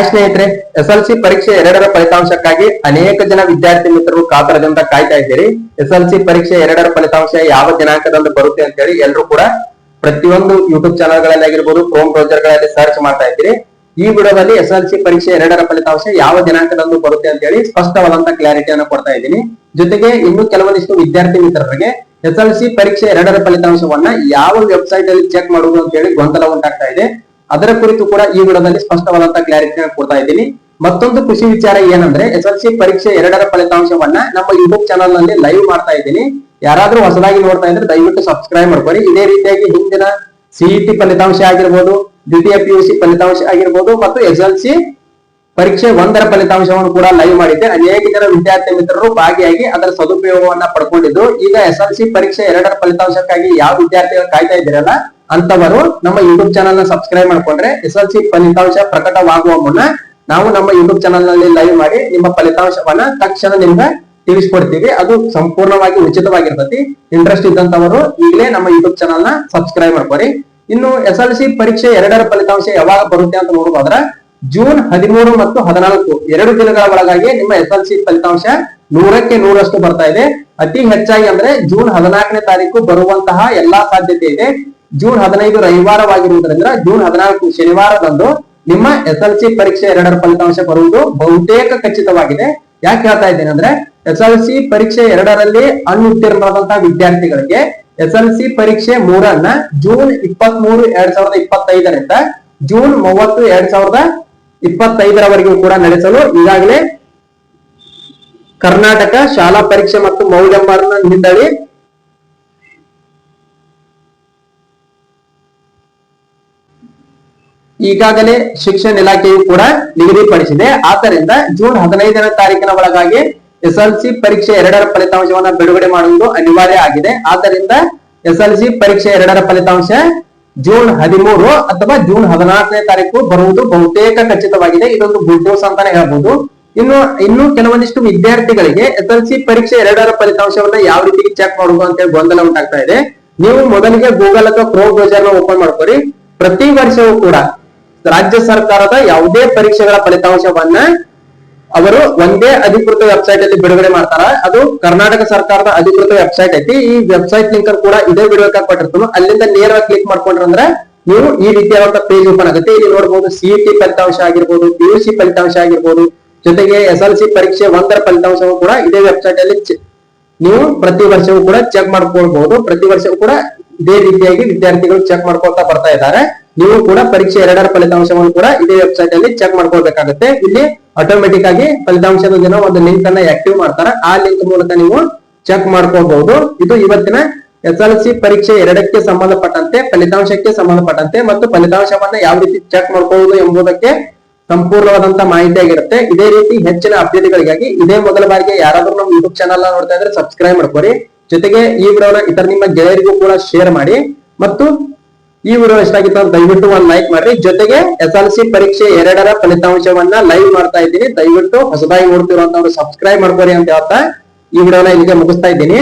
Hi ಸ್ನೇಹಿತರೆ S L C ಪರೀಕ್ಷೆ ಎರಡರ ಫಲಿತಾಂಶಕ್ಕಾಗಿ ಅನೇಕ ಜನ ವಿದ್ಯಾರ್ಥಿ ಮಿತ್ರರು ಕಾತರದಿಂದ ಕಾಯ್ತಾ ಇದ್ದೀರಿ. ಎಸ್ ಎಲ್ ಸಿ ಪರೀಕ್ಷೆ ಎರಡರ ಫಲಿತಾಂಶ ಯಾವ ದಿನಾಂಕದಂದು ಬರುತ್ತೆ ಅಂತ ಹೇಳಿ ಎಲ್ಲರೂ ಕೂಡ ಪ್ರತಿಯೊಂದು ಯೂಟ್ಯೂಬ್ ಚಾನಲ್ಗಳಲ್ಲಿ ಆಗಿರ್ಬೋದು ಕ್ರೋಮ್ ಬ್ರೌಸರ್ ಸರ್ಚ್ ಮಾಡ್ತಾ ಇದ್ದೀರಿ. ಈ ವಿಡಿಯೋದಲ್ಲಿ ಎಸ್ ಎಲ್ ಸಿ ಪರೀಕ್ಷೆ ಎರಡರ ಫಲಿತಾಂಶ ಯಾವ ದಿನಾಂಕದಂದು ಬರುತ್ತೆ ಅಂತ ಹೇಳಿ ಸ್ಪಷ್ಟವಾದಂತ ಕ್ಲಾರಿಟಿಯನ್ನು ಕೊಡ್ತಾ ಇದ್ದೀನಿ. ಜೊತೆಗೆ ಇನ್ನು ಕೆಲವೊಂದಿಷ್ಟು ವಿದ್ಯಾರ್ಥಿ ಮಿತ್ರರಿಗೆ ಎಸ್ ಎಲ್ ಸಿ ಪರೀಕ್ಷೆ ಎರಡರ ಫಲಿತಾಂಶವನ್ನ ಯಾವ ವೆಬ್ಸೈಟ್ ಅಲ್ಲಿ ಚೆಕ್ ಮಾಡುವುದು ಅಂತ ಹೇಳಿ ಗೊಂದಲ ಉಂಟಾಗ್ತಾ ಇದೆ. ಅದರ ಕುರಿತು ಕೂಡ ಈ ವಿಡಿಯೋದಲ್ಲಿ ಸ್ಪಷ್ಟವಾದಂತಹ ಕ್ಲಾರಿಟಿ ಕೊಡ್ತಾ ಇದ್ದೀನಿ. ಮತ್ತೊಂದು ಖುಷಿ ವಿಚಾರ ಏನಂದ್ರೆ ಎಸ್ ಎಲ್ ಸಿ ಪರೀಕ್ಷೆ ಎರಡರ ಫಲಿತಾಂಶವನ್ನ ನಮ್ಮ ಯೂಟ್ಯೂಬ್ ಚಾನಲ್ನಲ್ಲಿ ಲೈವ್ ಮಾಡ್ತಾ ಇದ್ದೀನಿ. ಯಾರಾದ್ರೂ ಹೊಸದಾಗಿ ನೋಡ್ತಾ ಇದ್ರೆ ದಯವಿಟ್ಟು ಸಬ್ಸ್ಕ್ರೈಬ್ ಮಾಡ್ಕೊಳ್ಳಿ. ಇದೇ ರೀತಿಯಾಗಿ ಹಿಂದಿನ ಸಿಇಟಿ ಫಲಿತಾಂಶ ಆಗಿರ್ಬೋದು, ದ್ವಿತೀಯ ಪಿ ಯು ಸಿ ಫಲಿತಾಂಶ ಆಗಿರ್ಬೋದು ಮತ್ತು ಎಸ್ ಎಲ್ ಸಿ ಪರೀಕ್ಷೆ ಒಂದರ ಫಲಿತಾಂಶವನ್ನು ಕೂಡ ಲೈವ್ ಮಾಡಿದ್ದೆ. ಅನೇಕ ಜನ ವಿದ್ಯಾರ್ಥಿ ಮಿತ್ರರು ಭಾಗಿಯಾಗಿ ಅದರ ಸದುಪಯೋಗವನ್ನ ಪಡ್ಕೊಂಡಿದ್ದು. ಈಗ ಎಸ್ ಎಲ್ ಸಿ ಪರೀಕ್ಷೆ ಎರಡರ ಫಲಿತಾಂಶಕ್ಕಾಗಿ ಯಾವ ವಿದ್ಯಾರ್ಥಿಗಳು ಕಾಯ್ತಾ ಇದ್ದೀರಲ್ಲ ಅಂತವರು ನಮ್ಮ ಯೂಟ್ಯೂಬ್ ಚಾನಲ್ನ ಸಬ್ಸ್ಕ್ರೈಬ್ ಮಾಡ್ಕೊಂಡ್ರೆ ಎಸ್ ಎಲ್ ಸಿ ಫಲಿತಾಂಶ ಪ್ರಕಟವಾಗುವ ಮುನ್ನ ನಾವು ನಮ್ಮ ಯೂಟ್ಯೂಬ್ ಚಾನಲ್ನಲ್ಲಿ ಲೈವ್ ಮಾಡಿ ನಿಮ್ಮ ಫಲಿತಾಂಶವನ್ನ ತಕ್ಷಣ ನಿಮ್ಗೆ ತಿಳಿಸ್ಕೊಡ್ತೀವಿ. ಅದು ಸಂಪೂರ್ಣವಾಗಿ ಉಚಿತವಾಗಿರ್ತತಿ. ಇಂಟ್ರೆಸ್ಟ್ ಇದ್ದಂತವರು ಈಗಲೇ ನಮ್ಮ ಯೂಟ್ಯೂಬ್ ಚಾನಲ್ನ ಸಬ್ಸ್ಕ್ರೈಬ್ ಮಾಡ್ಕೊರಿ. ಇನ್ನು ಎಸ್ ಎಲ್ ಸಿ ಪರೀಕ್ಷೆ ಎರಡರ ಫಲಿತಾಂಶ ಯಾವಾಗ ಬರುತ್ತೆ ಅಂತ ನೋಡೋದಾದ್ರೆ ಜೂನ್ ಹದಿಮೂರು ಮತ್ತು ಹದಿನಾಲ್ಕು ಎರಡು ದಿನಗಳ ಒಳಗಾಗಿ ನಿಮ್ಮ ಎಸ್ ಎಲ್ ಸಿ ಫಲಿತಾಂಶ ನೂರಕ್ಕೆ ನೂರಷ್ಟು ಬರ್ತಾ ಇದೆ. ಅತಿ ಹೆಚ್ಚಾಗಿ ಅಂದ್ರೆ ಜೂನ್ ಹದಿನಾಲ್ಕನೇ ತಾರೀಕು ಬರುವಂತಹ ಎಲ್ಲಾ ಸಾಧ್ಯತೆ ಇದೆ. ಜೂನ್ ಹದಿನೈದು ರವಿವಾರವಾಗಿರುವುದರಿಂದ ಜೂನ್ ಹದಿನಾಲ್ಕು ಶನಿವಾರದಂದು ನಿಮ್ಮ ಎಸ್ ಎಲ್ ಸಿ ಪರೀಕ್ಷೆ ಎರಡರ ಫಲಿತಾಂಶ ಬರುವುದು ಬಹುತೇಕ ಖಚಿತವಾಗಿದೆ. ಯಾಕೆ ಹೇಳ್ತಾ ಇದ್ದೇನೆ ಅಂದ್ರೆ ಎಸ್ ಎಲ್ ಸಿ ಪರೀಕ್ಷೆ ಎರಡರಲ್ಲಿ ಅನುತ್ತೀರ್ಣರಾದಂತಹ ವಿದ್ಯಾರ್ಥಿಗಳಿಗೆ ಎಸ್ ಎಲ್ ಸಿ ಪರೀಕ್ಷೆ ಮೂರನ್ನ ಜೂನ್ ಇಪ್ಪತ್ತ್ ಮೂರು ಎರಡ್ ಸಾವಿರದ ಇಪ್ಪತ್ತೈದರಿಂದ ಜೂನ್ ಮೂವತ್ತು ಎರಡ್ ಸಾವಿರದ ಇಪ್ಪತ್ತೈದರವರೆಗೂ ಕೂಡ ನಡೆಸಲು ಈಗಾಗಲೇ ಕರ್ನಾಟಕ ಶಾಲಾ ಪರೀಕ್ಷೆ ಮತ್ತು ಮೌಲ್ಯಮಾಪನ ಮಂಡಳಿ ಈಗಾಗಲೇ ಶಿಕ್ಷಣ ಇಲಾಖೆಯು ಕೂಡ ನಿಗದಿಪಡಿಸಿದೆ. ಆದ್ದರಿಂದ ಜೂನ್ ಹದಿನೈದನೇ ತಾರೀಕಿನ ಒಳಗಾಗಿ ಎಸ್ ಎಲ್ ಸಿ ಪರೀಕ್ಷೆ ಎರಡರ ಫಲಿತಾಂಶವನ್ನ ಬಿಡುಗಡೆ ಮಾಡುವುದು ಅನಿವಾರ್ಯ ಆಗಿದೆ. ಆದ್ದರಿಂದ ಎಸ್ ಎಲ್ ಸಿ ಪರೀಕ್ಷೆ ಎರಡರ ಫಲಿತಾಂಶ ಜೂನ್ ಹದಿಮೂರು ಅಥವಾ ಜೂನ್ ಹದಿನಾಲ್ಕನೇ ತಾರೀಕು ಬರುವುದು ಬಹುತೇಕ ಖಚಿತವಾಗಿದೆ. ಇದೊಂದು ಗುಡ್ ನ್ಯೂಸ್ ಅಂತಾನೆ ಹೇಳ್ಬಹುದು ಇನ್ನು ಇನ್ನು ಕೆಲವೊಂದಿಷ್ಟು ವಿದ್ಯಾರ್ಥಿಗಳಿಗೆ ಎಸ್ ಎಲ್ ಸಿ ಪರೀಕ್ಷೆ ಎರಡರ ಫಲಿತಾಂಶವನ್ನ ಯಾವ ರೀತಿ ಚೆಕ್ ಮಾಡುವುದು ಅಂತ ಹೇಳಿ ಗೊಂದಲ ಉಂಟಾಗ್ತಾ ಇದೆ. ನೀವು ಮೊದಲಿಗೆ ಗೂಗಲ್ ಅಥವಾ ಕ್ರೋಮ್ ಬ್ರೌಸರ್ ಓಪನ್ ಮಾಡ್ಕೊರಿ. ಪ್ರತಿ ವರ್ಷವೂ ಕೂಡ ರಾಜ್ಯ ಸರ್ಕಾರದ ಯಾವುದೇ ಪರೀಕ್ಷೆಗಳ ಫಲಿತಾಂಶವನ್ನ ಅವರು ಒಂದೇ ಅಧಿಕೃತ ವೆಬ್ಸೈಟ್ ಅಲ್ಲಿ ಬಿಡುಗಡೆ ಮಾಡ್ತಾರ. ಅದು ಕರ್ನಾಟಕ ಸರ್ಕಾರದ ಅಧಿಕೃತ ವೆಬ್ಸೈಟ್ ಐತಿ. ಈ ವೆಬ್ಸೈಟ್ ಲಿಂಕ್ ಕೂಡ ಇದೇ ವಿಡಿಯೋ ಕೊಟ್ಟಿರ್ತಾನೆ ಅಲ್ಲಿಂದ ನೇರವಾಗಿ ಕ್ಲಿಕ್ ಮಾಡ್ಕೊಂಡ್ರಂದ್ರೆ ನೀವು ಈ ರೀತಿಯಾದಂತ ಪೇಜ್ ಓಪನ್ ಆಗುತ್ತೆ. ಇಲ್ಲಿ ನೋಡಬಹುದು ಸಿಇಟಿ ಫಲಿತಾಂಶ ಆಗಿರ್ಬೋದು ಪಿ ಯು ಸಿ ಫಲಿತಾಂಶ ಆಗಿರ್ಬೋದು, ಜೊತೆಗೆ ಎಸ್ ಎಲ್ ಸಿ ಪರೀಕ್ಷೆ ಒಂದರ ಫಲಿತಾಂಶವೂ ಕೂಡ ಇದೇ ವೆಬ್ಸೈಟ್ ಅಲ್ಲಿ ನೀವು ಪ್ರತಿ ವರ್ಷವೂ ಕೂಡ ಚೆಕ್ ಮಾಡ್ಕೊಳ್ಬಹುದು ಪ್ರತಿ ವರ್ಷವೂ ಕೂಡ ಇದೇ ರೀತಿಯಾಗಿ ವಿದ್ಯಾರ್ಥಿಗಳು ಚೆಕ್ ಮಾಡ್ಕೊಳ್ತಾ ಬರ್ತಾ ಇದ್ದಾರೆ. ನೀವು ಕೂಡ ಪರೀಕ್ಷೆ ಎರಡರ ಫಲಿತಾಂಶವನ್ನು ಕೂಡ ಇದೇ ವೆಬ್ಸೈಟ್ ಅಲ್ಲಿ ಚೆಕ್ ಮಾಡ್ಕೊಳ್ಬೇಕಾಗುತ್ತೆ. ಇಲ್ಲಿ ಆಟೋಮೆಟಿಕ್ ಆಗಿ ಫಲಿತಾಂಶದ ದಿನ ಒಂದು ಲಿಂಕ್ ಅನ್ನ ಆಕ್ಟಿವ್ ಮಾಡ್ತಾರೆ. ಆ ಲಿಂಕ್ ಮೂಲಕ ನೀವು ಚೆಕ್ ಮಾಡ್ಕೋಬಹುದು ಇದು ಇವತ್ತಿನ ಎಸ್ ಎಲ್ ಸಿ ಪರೀಕ್ಷೆ ಎರಡಕ್ಕೆ ಸಂಬಂಧಪಟ್ಟಂತೆ, ಫಲಿತಾಂಶಕ್ಕೆ ಸಂಬಂಧಪಟ್ಟಂತೆ ಮತ್ತು ಫಲಿತಾಂಶವನ್ನ ಯಾವ ರೀತಿ ಚೆಕ್ ಮಾಡ್ಕೋಬಹುದು ಎಂಬುದಕ್ಕೆ ಸಂಪೂರ್ಣವಾದಂತ ಮಾಹಿತಿ ಆಗಿರುತ್ತೆ ಇದೇ ರೀತಿ ಹೆಚ್ಚಿನ ಅಪ್ಡೇಟ್ಗಳಿಗಾಗಿ ಇದೇ ಮೊದಲ ಬಾರಿಗೆ ಯಾರಾದ್ರೂ ನಮ್ಮ ಯೂಟ್ಯೂಬ್ ಚಾನಲ್ ನೋಡ್ತಾ ಇದ್ರೆ ಸಬ್ಸ್ಕ್ರೈಬ್ ಮಾಡ್ಕೊರಿ ಜೊತೆಗೆ ಈ ವಿಡಿಯೋನ ಇತರ ನಿಮ್ಮ ಗೆಳೆಯರಿಗೂ ಕೂಡ ಶೇರ್ ಮಾಡಿ. ಮತ್ತು ಈ ವಿಡಿಯೋ ಇಷ್ಟ ಆಗಿತ್ತು ದಯವಿಟ್ಟು ಒಂದ್ ಲೈಕ್ ಮಾಡ್ರಿ. ಜೊತೆಗೆ ಎಸ್ ಎಲ್ ಸಿ ಪರೀಕ್ಷೆ ಎರಡರ ಫಲಿತಾಂಶವನ್ನ ಲೈವ್ ಮಾಡ್ತಾ ಇದ್ದೀನಿ. ದಯವಿಟ್ಟು ಹೊಸದಾಗಿ ನೋಡ್ತಿರುವಂತವ್ರು ಸಬ್ಸ್ಕ್ರೈಬ್ ಮಾಡ್ಕೊರಿ ಅಂತ ಹೇಳ್ತಾ ಈ ವಿಡಿಯೋನ ಇಲ್ಲಿಗೆ ಮುಗಿಸ್ತಾ ಇದ್ದೀನಿ.